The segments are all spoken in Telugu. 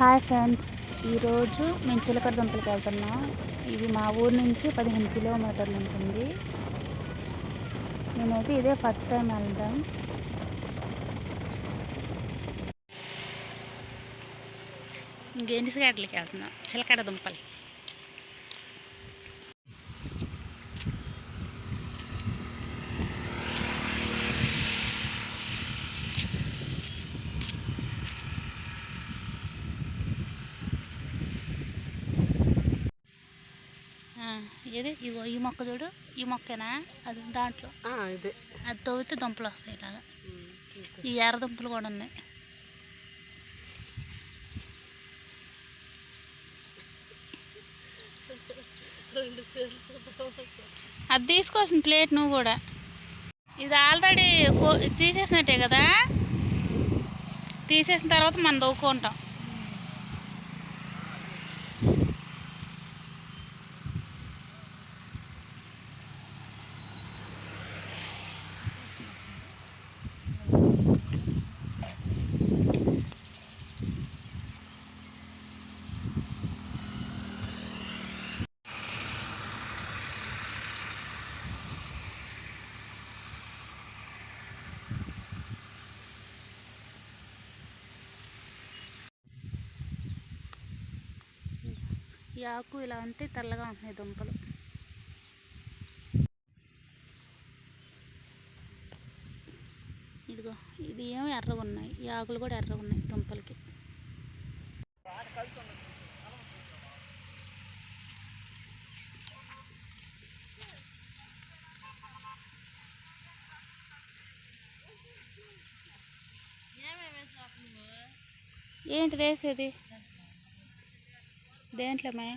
Hi friends. ఈరోజు మేము చిలకడ దుంపలకి వెళ్తున్నాం. ఇది మా ఊరు నుంచి పదిహేను కిలోమీటర్లు ఉంటుంది. నేనైతే ఇదే ఫస్ట్ టైం వెళ్దాం గేండిసిగడ్డలకి వెళ్తున్నాం. చిలకడ దుంపలు. ఏది ఇగో ఈ మొక్క చూడు ఈ మొక్కేనా? అది దాంట్లో. ఇదే. అది తవ్వితే దుంపలు వస్తాయి ఇలాగా. ఈ ఎర్ర దుంపలు కూడా ఉన్నాయి. అది తీసుకోవాల్సిన ప్లేట్ నువ్వు కూడా. ఇది ఆల్రెడీ తీసేసినట్టే కదా? తీసేసిన తర్వాత మనం దవ్వుకుంటాం ఈ ఆకు ఇలా ఉంటే తెల్లగా ఉంటున్నాయి దుంపలు. ఇదిగో ఇది ఏమో ఎర్రగా ఉన్నాయి. ఈ ఆకులు కూడా ఎర్రగా ఉన్నాయి దుంపలకి. ఏంటి వేసేది? దేంట్లో మే?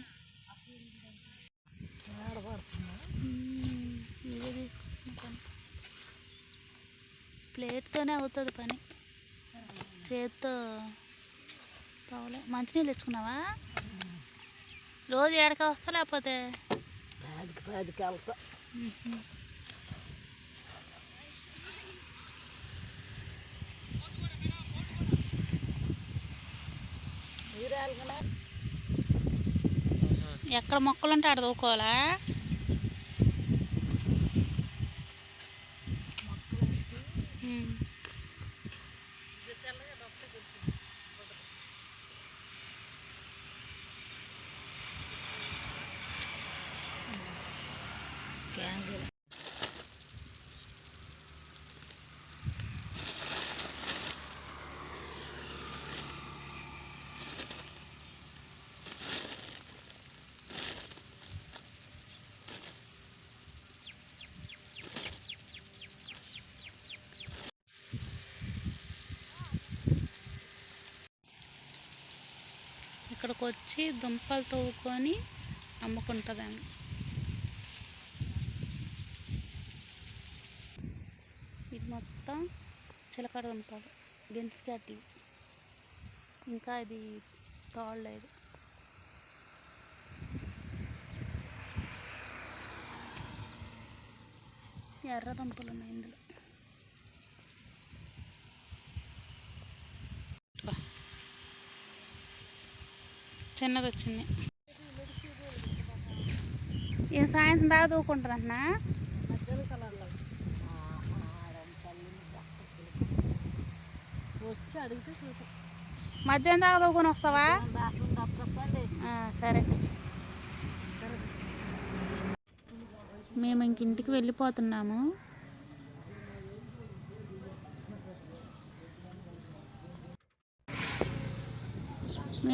ఇవే తీసుకుంటాను ప్లేట్తోనే అవుతుంది పని. చేత్తో తవలే మంచినీళ్ళు తెచ్చుకున్నావా? రోజు ఏడక వస్తా లేకపోతే? పాదికి పాదికి వెళ్తా. మీరేయాలి కదా ఎక్కడ మొక్కలు ఉంటే ఆడ దూకోవాలా? ఇక్కడికి వచ్చి దుంపలు తవ్వుకొని అమ్ముకుంటుందండి. ఇది మొత్తం చిలకడ దుంపలు గెంటిగడ్డి ఇంకా ఇది తోడలేదు ఎర్ర దుంపలు ఉన్నాయి ఇందులో. చిన్నది వచ్చింది ఈ సాయంత్రం దాకా దూకుంటారంటున్నా మధ్యాహ్నం కలర్లో వచ్చి అడిగితే చూద్దాం. మధ్యాహ్నం దాకా దూకొని వస్తావా? సరే. మేము ఇంక ఇంటికి వెళ్ళిపోతున్నాము.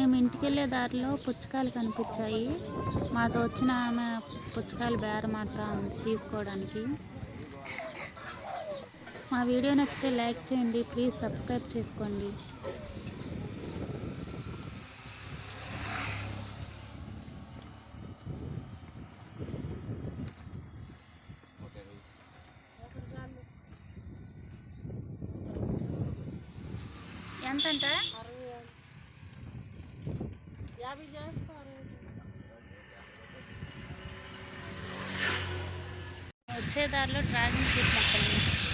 మేము ఇంటికి వెళ్ళే దారిలో పుచ్చకాయలు కనిపించాయి. మాతో వచ్చిన ఆమె పుచ్చకాయలు బేరమాట తీసుకోవడానికి. మా వీడియో నచ్చితే లైక్ చేయండి ప్లీజ్ సబ్స్క్రైబ్ చేసుకోండి. ఎంతంటే? అవి చేస్తారు వచ్చే దారిలో డ్రాగన్ ఫ్రూట్ మొక్కలు